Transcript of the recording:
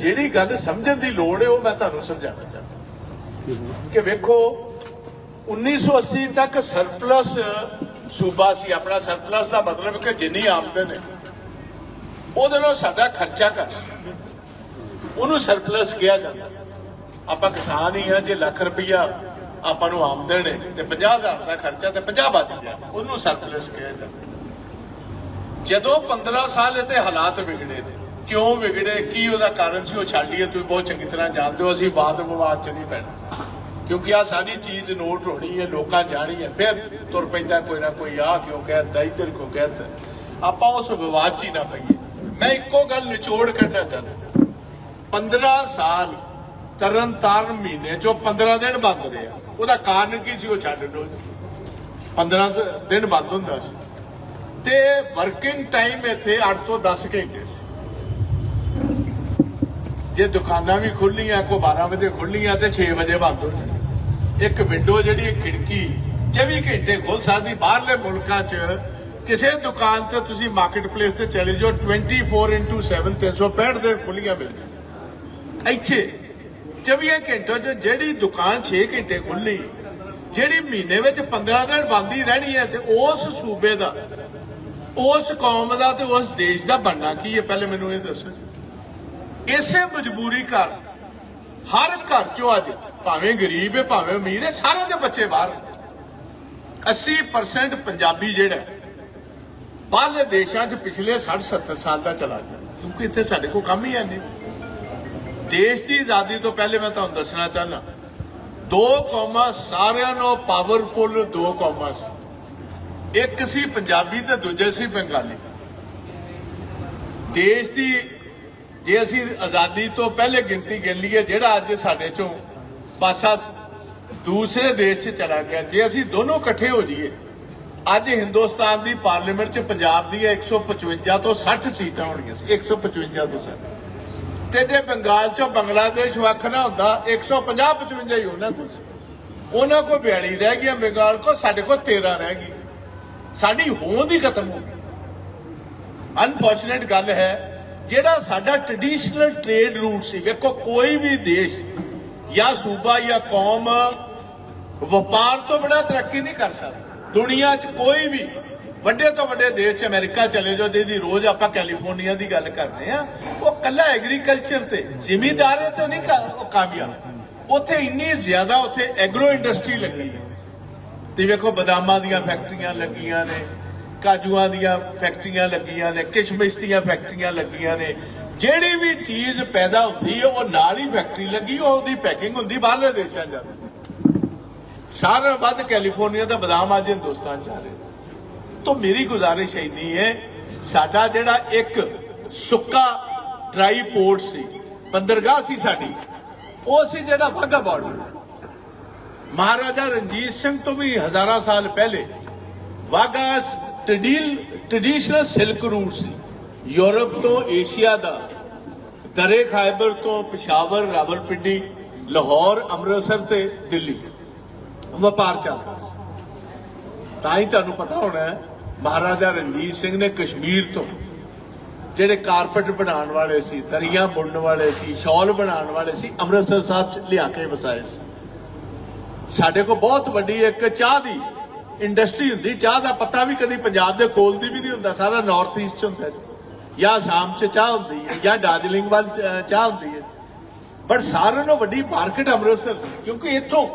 ਜਿਹੜੀ ਗੱਲ ਸਮਝਣ ਦੀ ਲੋੜ ਹੈ, ਉਹ ਮੈਂ ਤੁਹਾਨੂੰ ਸਮਝਾਉਣਾ ਚਾਹੁੰਦਾ। ਕਿ ਵੇਖੋ 1980 ਤੱਕ ਸਰਪਲਸ ਸੂਬਾ ਸੀ, ਆਪਣਾ ਸਰਪਲਸ ਦਾ ਮਤਲਬ ਕਿ ਜਿੰਨੀ ਆਮਦਨ ਹੈ, ਉਹਦੇ ਨਾਲ ਸਾਡਾ ਖਰਚਾ ਘੱਟ ਸੀ। ਉਹਨੂੰ ਸਰਪਲਸ ਕਿਹਾ ਜਾਂਦਾ। ਆਪਾਂ ਕਿਸਾਨ ਹੀ ਆ ਜੇ ਲੱਖ ਰੁਪਈਆ ਆਪਾਂ ਨੂੰ ਆਮਦਨ ਹੈ, ਤੇ 50000 ਦਾ ਖਰਚਾ ਤੇ 50 ਬਚ ਗਿਆ, ਉਹਨੂੰ ਸਰਪਲਸ ਕਿਹਾ ਜਾਂਦਾ। ਜਦੋਂ 15 ਸਾਲ ਤੇ ਹਾਲਾਤ ਵਿਗੜੇ ਨੇ ਕਿਉਂ ਵਿਗੜੇ? ਕੀ ਉਹਦਾ ਕਾਰਨ ਸੀ? ਉਹ ਛੱਡ ਲਈਏ, ਤੁਸੀਂ ਬਹੁਤ ਚੰਗੀ ਤਰ੍ਹਾਂ ਜਾਣਦੇ ਹੋ। ਅਸੀਂ ਵਾਦ ਵਿਵਾਦ ਚ ਨਹੀਂ ਪੈਣਾ ਕਿਉਂਕਿ ਆ ਸਾਰੀ ਚੀਜ਼ ਨੋਟ ਹੋਣੀ ਹੈ, ਲੋਕਾਂ ਜਾਣੀ ਹੈ। ਫਿਰ ਤੁਰ ਪੈਂਦਾ ਕੋਈ ਨਾ ਕੋਈ ਆ ਕਿਉਂ ਕਹਿੰਦਾ ਇੱਧਰ ਕਿਉਂ ਕਹਿੰਦਾ ਆਪਾਂ ਉਸ ਵਿਵਾਦ ਚ ਹੀ ਨਾ ਪਈਏ। ਮੈਂ ਇੱਕੋ ਗੱਲ ਨਿਚੋੜ ਕੱਢਣਾ ਚਾਹੁੰਦਾ। 15 ਸਾਲ ਤਰਨ ਤਾਰਨ ਮਹੀਨੇ ਚੋਂ 15 ਦਿਨ ਬੰਦ ਰਿਹਾ ਉਹਦਾ ਕਾਰਨ ਕੀ ਸੀ? ਉਹ ਛੱਡ ਲੋ 15 ਦਿਨ ਬੰਦ ਹੁੰਦਾ ਸੀ। ਤੇ ਵਰਕਿੰਗ ਟਾਈਮ ਇੱਥੇ 8 ਤੋਂ 10 ਘੰਟੇ ਸੀ। ਜੇ ਦੁਕਾਨਾਂ ਵੀ ਖੁੱਲੀਆਂ ਕੋ 12 ਵਜੇ ਖੁੱਲੀਆਂ ਤੇ 6 ਵਜੇ ਬੰਦ ਹੋ ਜਾਂਦੀ। ਇੱਕ ਵਿੰਡੋ ਜਿਹੜੀ ਖਿੜਕੀ 24 ਘੰਟੇ ਖੁੱਲ ਸਕਦੀ। ਬਾਹਰਲੇ ਮੁਲਕਾਂ 'ਚ ਕਿਸੇ ਦੁਕਾਨ ਤੇ ਤੁਸੀਂ ਮਾਰਕੀਟ ਪਲੇਸ ਤੇ ਚਲੇ ਜਾਓ 24/7 365 ਦਿਨ ਖੁੱਲੀਆਂ ਮਿਲਦੀਆਂ ਇੱਥੇ 24 ਘੰਟੇ 'ਚ ਜਿਹੜੀ ਦੁਕਾਨ 6 ਘੰਟੇ ਖੁੱਲੀ ਜਿਹੜੀ ਮਹੀਨੇ ਵਿੱਚ 15 ਦਿਨ ਬੰਦ ਹੀ ਰਹਿਣੀ ਹੈ ਤੇ ਉਸ ਸੂਬੇ ਦਾ, ਉਸ ਕੌਮ ਦਾ ਤੇ ਉਸ ਦੇਸ਼ ਦਾ ਬਣਨਾ ਕੀ ਹੈ? ਪਹਿਲੇ ਮੈਨੂੰ ਇਹ ਦੱਸੋ ਇਸੇ ਮਜਬੂਰੀ ਕਰ ਹਰ ਘਰ ਚੋਂ ਅੱਜ ਭਾਵੇਂ ਗਰੀਬ ਹੈ, ਭਾਵੇਂ ਅਮੀਰ ਹੈ, ਸਾਰਿਆਂ ਦੇ ਬੱਚੇ ਬਾਹਰ 80% ਪੰਜਾਬੀ ਜਿਹੜਾ ਬਾਹਰਲੇ ਦੇਸ਼ਾਂ 'ਚ ਪਿਛਲੇ 60 70 ਸਾਲ ਦਾ ਚਲਾ ਗਿਆ। ਕਿਉਂਕਿ ਇੱਥੇ ਸਾਡੇ ਕੋਲ ਕੰਮ ਹੀ ਹੈ ਨਹੀਂ। ਦੇਸ਼ ਦੀ ਆਜ਼ਾਦੀ ਤੋਂ ਪਹਿਲੇ ਮੈਂ ਤੁਹਾਨੂੰ ਦੱਸਣਾ ਚਾਹਨਾ ਦੋ ਕੌਮਾਂ ਸਾਰਿਆਂ ਨੂੰ ਪਾਵਰਫੁਲ ਦੋ ਕੌਮਾਂ ਸੀ। ਇੱਕ ਸੀ ਪੰਜਾਬੀ ਤੇ ਦੂਜੇ ਸੀ ਬੰਗਾਲੀ। ਦੇਸ਼ ਦੀ ਜੇ ਅਸੀਂ ਆਜ਼ਾਦੀ ਤੋਂ ਪਹਿਲੇ ਗਿਣਤੀ ਗਿਣ ਲਈਏ, ਜਿਹੜਾ ਅੱਜ ਸਾਡੇ ਚੋਂ ਪਾਸਾ ਦੂਸਰੇ ਦੇਸ਼ 'ਚ ਚਲਾ ਗਿਆ, ਜੇ ਅਸੀਂ ਦੋਨੋਂ ਇਕੱਠੇ ਹੋ ਜਾਈਏ, ਅੱਜ ਹਿੰਦੁਸਤਾਨ ਦੀ ਪਾਰਲੀਮੈਂਟ 'ਚ ਪੰਜਾਬ ਦੀ 155 ਤੋਂ 60 ਸੀਟਾਂ ਹੋਣਗੀਆਂ ਸੀ 155 ਤੋਂ 60 ਤੇ ਜੇ ਬੰਗਾਲ 'ਚੋਂ ਬੰਗਲਾਦੇਸ਼ ਵੱਖ ਨਾ ਹੁੰਦਾ 150 55 ਹੀ ਉਹਨਾਂ ਕੋਲ ਸੀ। ਉਹਨਾਂ ਕੋਲ 42 ਰਹਿ ਗਈਆਂ, ਬੰਗਾਲ ਕੋ ਸਾਡੇ ਕੋਲ 13 ਰਹਿ ਗਈ ਸਾਡੀ ਹੋਂਦ ਹੀ ਖਤਮ ਹੋ ਗਈ। ਅਨਫੋਰਚੂਨੇਟ ਗੱਲ ਹੈ ਜਿਹੜਾ ਸਾਡਾ ਟ੍ਰੈਡੀਸ਼ਨਲ ਟ੍ਰੇਡ ਰੂਟ ਸੀ, ਵੇਖੋ, ਕੋਈ ਵੀ ਦੇਸ਼ ਜਾਂ ਸੂਬਾ ਜਾਂ ਕੌਮ ਵਪਾਰ ਤੋਂ ਬੜਾ ਤਰੱਕੀ ਨਹੀਂ ਕਰ ਸਕਦਾ। ਦੁਨੀਆ 'ਚ ਕੋਈ ਵੀ ਵੱਡੇ ਤੋਂ ਵੱਡੇ ਦੇਸ਼ 'ਚ ਅਮਰੀਕਾ ਚਲੇ ਜਾਓ, ਜਿਹਦੀ ਰੋਜ਼ ਆਪਾਂ ਕੈਲੀਫੋਰਨੀਆ ਦੀ ਗੱਲ ਕਰਦੇ ਆ ਉਹ ਕੱਲਾ ਐਗਰੀਕਲਚਰ ਤੇ ਜ਼ਿਮੀਦਾਰੇ ਤੇ ਨਹੀਂ ਕਾਮਯਾਬ ਉੱਥੇ ਇੰਨੀ ਜ਼ਿਆਦਾ ਉੱਥੇ ਐਗਰੋ ਇੰਡਸਟਰੀ ਲੱਗੀ। ਤੇ ਵੇਖੋ, ਬਦਾਮਾਂ ਦੀਆਂ ਫੈਕਟਰੀਆਂ ਲੱਗੀਆਂ ਨੇ ਕਾਜੂਆਂ ਦੀਆਂ ਫੈਕਟਰੀਆਂ ਲੱਗੀਆਂ ਨੇ, ਕਿਸ਼ਮਿਸ਼ ਦੀਆਂ ਫੈਕਟਰੀਆਂ ਲੱਗੀਆਂ ਨੇ। ਜਿਹੜੀ ਵੀ ਚੀਜ਼ ਪੈਦਾ ਹੁੰਦੀ ਹੈ ਉਹ ਨਾਲ ਹੀ ਫੈਕਟਰੀ ਲੱਗੀ ਉਹਦੀ ਪੈਕਿੰਗ ਹੁੰਦੀ ਬਾਹਰਲੇ ਦੇਸ਼ਾਂ 'ਚ ਜਾਂਦੀ ਸਾਰਿਆਂ ਵੱਧ ਕੈਲੀਫੋਰਨੀਆ ਦਾ ਬਦਾਮ ਅੱਜ ਹਿੰਦੁਸਤਾਨ 'ਚ ਆ ਰਿਹਾ। ਤਾਂ ਮੇਰੀ ਗੁਜ਼ਾਰਿਸ਼ ਇੰਨੀ ਹੈ, ਸਾਡਾ ਜਿਹੜਾ ਇੱਕ ਸੁੱਕਾ ਡਰਾਈ ਪੋਰਟ ਸੀ, ਬੰਦਰਗਾਹ ਸੀ ਸਾਡੀ, ਉਹ ਸੀ ਜਿਹੜਾ ਵਾਹਗਾ ਬਾਰਡਰ ਮਹਾਰਾਜਾ ਰਣਜੀਤ ਸਿੰਘ ਤੋਂ ਵੀ ਹਜ਼ਾਰਾਂ ਸਾਲ ਪਹਿਲੇ ਵਾਗਾ ਟ੍ਰੈਡੀਸ਼ਨਲ ਸਿਲਕ ਰੂਟ ਸੀ। ਯੂਰਪ ਤੋਂ ਏਸ਼ੀਆ ਦਾ, ਦਰੇ ਖਾਇਬਰ ਤੋਂ ਪਿਸ਼ਾਵਰ ਰਾਵਲਪਿੰਡੀ, ਲਾਹੌਰ, ਅੰਮ੍ਰਿਤਸਰ ਤੇ ਦਿੱਲੀ। ਵਪਾਰ ਚੱਲਦਾ ਸੀ। ਤਾਂ ਹੀ ਤੁਹਾਨੂੰ ਪਤਾ ਹੋਣਾ ਮਹਾਰਾਜਾ ਰਣਜੀਤ ਸਿੰਘ ਨੇ ਕਸ਼ਮੀਰ ਤੋਂ, ਜਿਹੜੇ ਕਾਰਪਟ ਬਣਾਉਣ ਵਾਲੇ ਸੀ, ਦਰੀਆਂ ਬੁਣਨ ਵਾਲੇ ਸੀ, ਸ਼ਾਲ ਬਣਾਉਣ ਵਾਲੇ ਸੀ, ਅੰਮ੍ਰਿਤਸਰ ਸਾਹਿਬ ਚ ਲਿਆ ਕੇ ਵਸਾਏ ਸੀ। ਸਾਡੇ ਕੋਲ ਬਹੁਤ ਵੱਡੀ ਇੱਕ ਚਾਹ ਦੀ ਇੰਡਸਟਰੀ ਹੁੰਦੀ, ਚਾਹ ਦਾ ਪੱਤਾ ਵੀ ਕਦੀ ਪੰਜਾਬ ਦੇ ਕੋਲ ਦੀ ਵੀ ਨਹੀਂ ਹੁੰਦਾ, ਸਾਰਾ ਨਾਰਥ ਈਸਟ ਚ ਹੁੰਦਾ ਜਾਂ। ਆਸਾਮ ਚ ਚਾਹ ਹੁੰਦੀ ਹੈ, ਜਾਂ ਦਾਰਜਲਿੰਗ ਵੱਲ ਚਾਹ ਹੁੰਦੀ ਹੈ। ਪਰ ਸਾਰਿਆਂ ਨਾਲੋਂ ਵੱਡੀ ਮਾਰਕੀਟ ਅੰਮ੍ਰਿਤਸਰ ਸੀ, ਕਿਉਂਕਿ ਇੱਥੋਂ